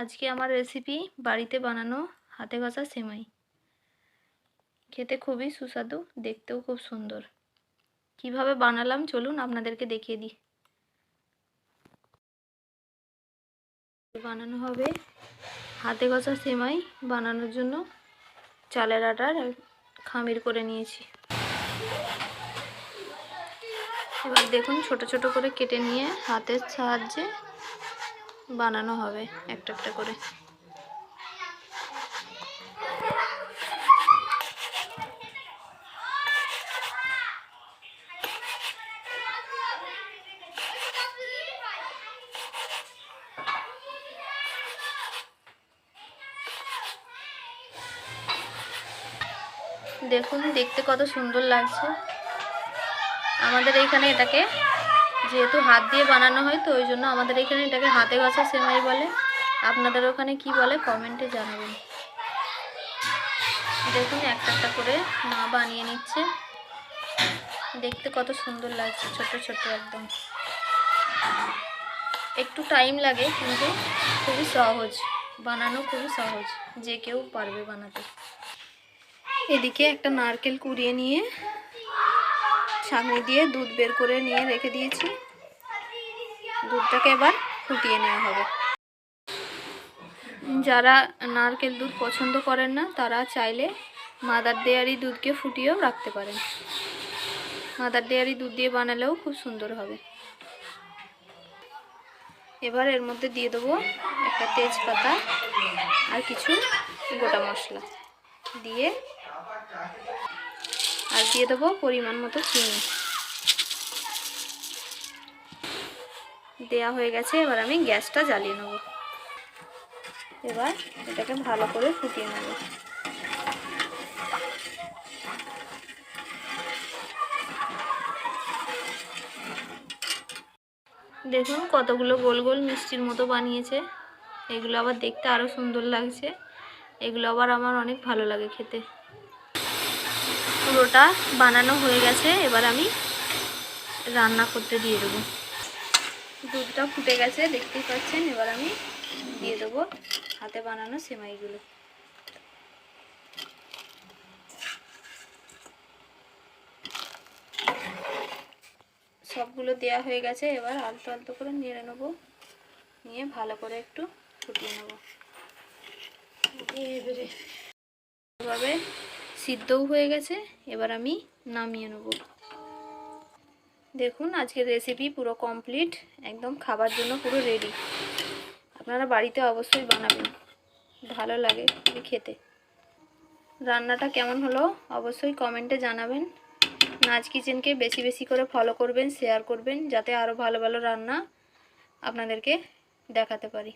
আজকে আমার রেসিপি বাড়িতে বানানো হাতে ঘষা সেমাই। খেতে খুবই সুস্বাদু, দেখতেও খুব সুন্দর। কীভাবে বানালাম চলুন আপনাদেরকে দেখিয়ে দিই। বানানো হবে হাতে ঘষা সেমাই। বানানোর জন্য চালের আটার খামির করে নিয়েছি। এবার দেখুন ছোট ছোট করে কেটে নিয়ে হাতের সাহায্যে বানানো হবে একটা একটা করে। দেখুন দেখতে কত সুন্দর লাগছে। আমাদের এইখানে এটাকে যেহেতু হাত দিয়ে বানানো হয়, তো ওই জন্য আমাদের এখানে এটাকে হাতে ঘষা সেমাই বলে। আপনাদের ওখানে কি বলে কমেন্টে জানাবেন। দেখুন, একটা একটা করে মা বানিয়ে নিচ্ছে। দেখতে কত সুন্দর লাগছে, ছোট ছোট একদম। একটু টাইম লাগে, কিন্তু খুবই সহজ। বানানো খুবই সহজ, যে কেউ পারবে বানাতে। এদিকে একটা নারকেল কুড়িয়ে নিয়ে ছাঁকনি দিয়ে দুধ বের করে নিয়ে রেখে দিয়েছি। দুধটাকে এবার ফুটিয়ে নেওয়া হবে। যারা নারকেল দুধ পছন্দ করেন না, তারা চাইলে মাদার ডেয়ারি দুধকে ফুটিয়েও রাখতে পারেন। মাদার ডেয়ারি দুধ দিয়ে বানালেও খুব সুন্দর হবে। এবার এর মধ্যে দিয়ে দেবো একটা তেজপাতা আর কিছু গোটা মশলা। দিয়ে আর দিয়ে দেবো পরিমাণ মতো চিনি। দেয়া হয়ে গেছে, এবার আমি গ্যাসটা জ্বালিয়ে নেব। এবার এটাকে ভালো করে ফুটিয়ে নেব। দেখুন কতগুলো গোল গোল মিষ্টির মতো বানিয়েছে। এগুলো আবার দেখতে আরও সুন্দর লাগছে। এগুলো আবার আমার অনেক ভালো লাগে খেতে। পুরোটা বানানো হয়ে গেছে, এবার আমি রান্না করতে দিয়ে দেবো। দুধটা ফুটে গেছে, দেখতেই পাচ্ছেন, এবার আমি দিয়ে দেবো হাতে বানানো সেমাইগুলো। সবগুলো দেয়া হয়ে গেছে, এবার আলতো আলতো করে নেড়ে নেব, নিয়ে ভালো করে একটু ফুটিয়ে নেব। এভাবে সিদ্ধও হয়ে গেছে, এবার আমি নামিয়ে নেব। দেখুন, আজকের রেসিপি পুরো কমপ্লিট একদম খাবার জন্য পুরো রেডি আপনারা বাড়িতে অবশ্যই বানাবেন, ভালো লাগে খেতে। রান্নাটা কেমন হলো অবশ্যই কমেন্টে জানাবেন। নাচ কিচেনকে বেশি বেশি করে ফলো করবেন শেয়ার করবেন, যাতে আরও ভালো ভালো রান্না আপনাদেরকে দেখাতে পারি।